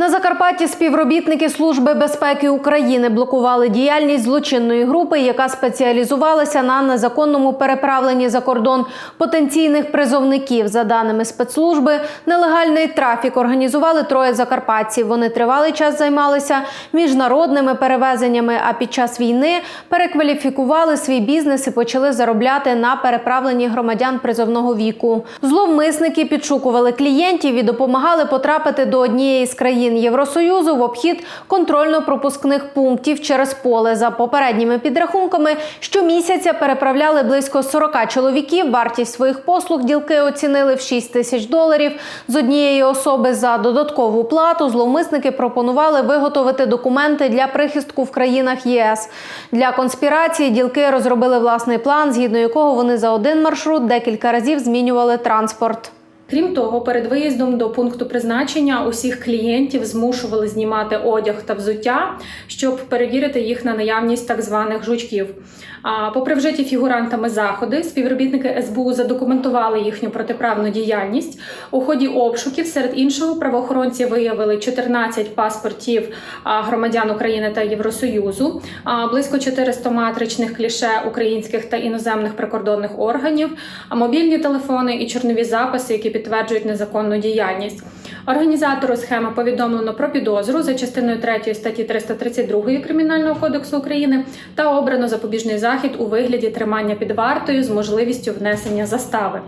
На Закарпатті співробітники Служби безпеки України блокували діяльність злочинної групи, яка спеціалізувалася на незаконному переправленні за кордон потенційних призовників. За даними спецслужби, нелегальний трафік організували троє закарпатців. Вони тривалий час займалися міжнародними перевезеннями, а під час війни перекваліфікували свій бізнес і почали заробляти на переправленні громадян призовного віку. Зловмисники підшукували клієнтів і допомагали потрапити до однієї з країн Євросоюзу в обхід контрольно-пропускних пунктів через поле. За попередніми підрахунками, щомісяця переправляли близько 40 чоловіків. Вартість своїх послуг ділки оцінили в 6 тисяч доларів. З однієї особи за додаткову плату зловмисники пропонували виготовити документи для прихистку в країнах ЄС. Для конспірації ділки розробили власний план, згідно якого вони за один маршрут декілька разів змінювали транспорт. Крім того, перед виїздом до пункту призначення усіх клієнтів змушували знімати одяг та взуття, щоб перевірити їх на наявність так званих жучків. А попри вжиті фігурантами заходи, співробітники СБУ задокументували їхню протиправну діяльність. У ході обшуків серед іншого правоохоронці виявили 14 паспортів громадян України та Євросоюзу, близько 400 матричних кліше українських та іноземних прикордонних органів, мобільні телефони і чорнові записи, які підтверджують незаконну діяльність. Організатору схеми повідомлено про підозру за частиною 3 статті 332 Кримінального кодексу України та обрано запобіжний захід у вигляді тримання під вартою з можливістю внесення застави.